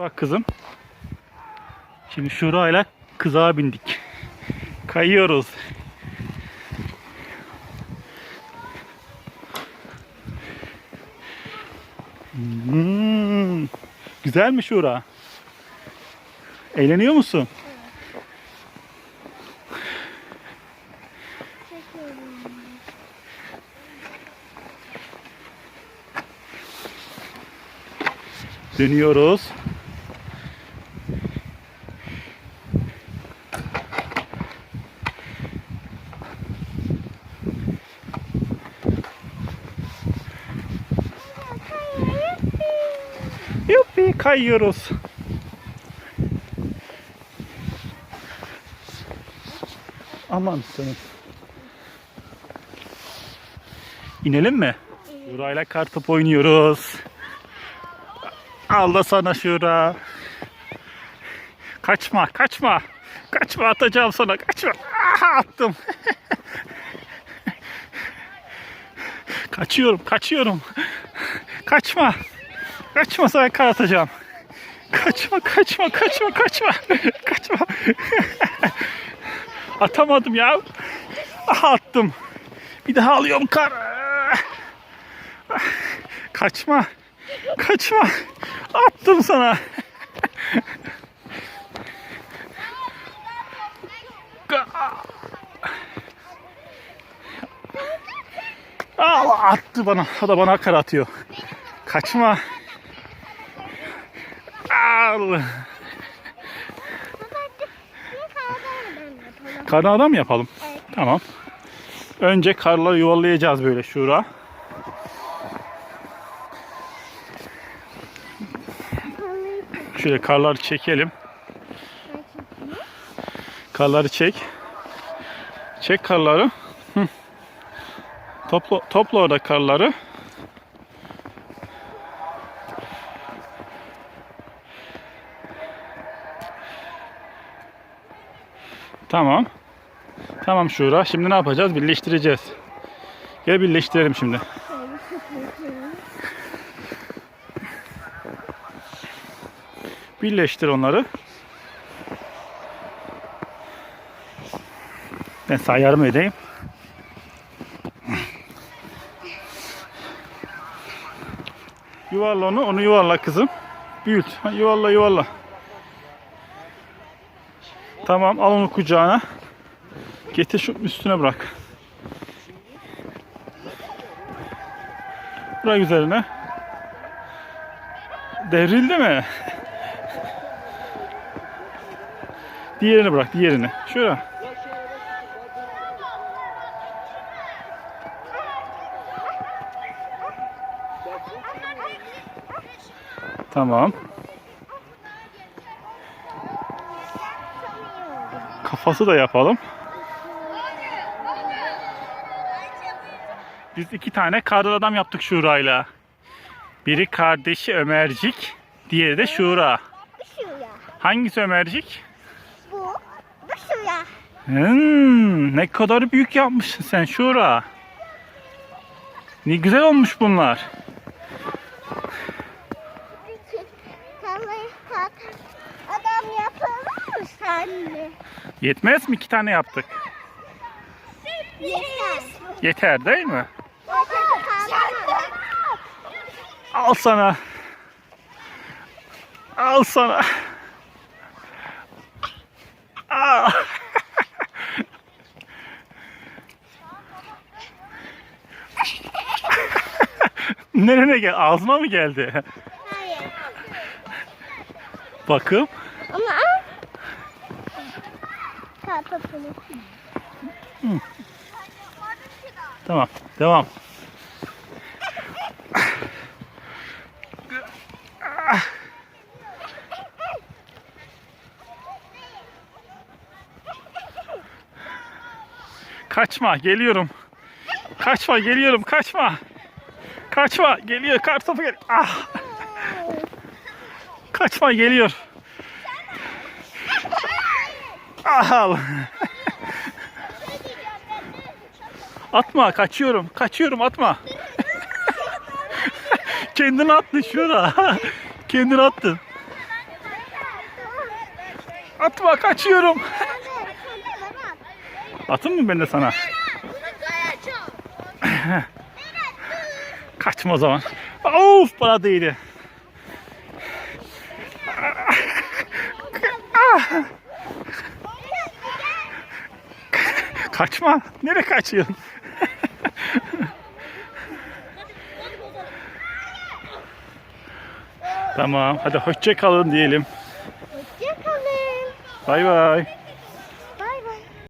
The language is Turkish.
Bak kızım. Şimdi Şura ile kızağa bindik. Kayıyoruz. Hmm, güzel mi Şura? Eğleniyor musun? Dönüyoruz. Yuppi kayıyoruz. Aman canım. İnelim mi? Şurayla kartop oynuyoruz. Al da sana şura. Kaçma, kaçma. Kaçma atacağım sana. Kaçma. Aha, attım. kaçıyorum, kaçıyorum. Kaçma. Kaçma sana kar atacağım. Kaçma, kaçma, kaçma, kaçma. Kaçma. Atamadım ya. Aha attım. Bir daha alıyorum kar. Kaçma. Kaçma. Attım sana. Al attı bana. O da bana kar atıyor. Kaçma. Al. Kardan adam mı yapalım? Tamam. Önce karları yuvarlayacağız böyle şura. Şöyle karları çekelim. Karları çek. Çek karları. Hı. Topla, topla orada karları. Tamam. Tamam Şura. Şimdi ne yapacağız? Birleştireceğiz. Gel birleştirelim şimdi. Birleştir onları. Ben sana yardım edeyim. Yuvarla onu, onu yuvarla kızım. Büyüt. Ha, Yuvarla yuvarla. Tamam al onu kucağına. Getir şu üstüne bırak. Bırak üzerine. Devrildi mi? Diğerini bırak, diğerini. Şöyle. Tamam. Kafası da yapalım. Biz iki tane kardan adam yaptık Şura'yla. Biri kardeşi Ömercik, diğeri de Şura. Bu. Hangisi Ömercik? Bu. Bu şuraya. Hmm, ne kadar büyük yapmışsın sen Şura. Ne güzel olmuş bunlar. Adam yapalım mı senle? Yetmez mi? İki tane yaptık. Yeter. Yeter değil mi? Al sana. Al sana. Al. Nerene gel? Ağzına mı geldi? Hayır. Bakım. Ama Kartopunu. Tamam. Devam. Kaçma, geliyorum. Kaçma, geliyorum, kaçma. Kaçma, geliyor, kartopu gel. Ah. Kaçma, geliyor. Ah, al. Atma, kaçıyorum. Kaçıyorum, atma. Kendini attın şura. Kendini attın. Atma kaçıyorum. Atın mı ben de sana? Kaçma o zaman. Of bana değdi. Ah! Kaçma. Nereye kaçıyorsun? tamam. Hadi hoşça kalın diyelim. Hoşçakalın. Bay bay.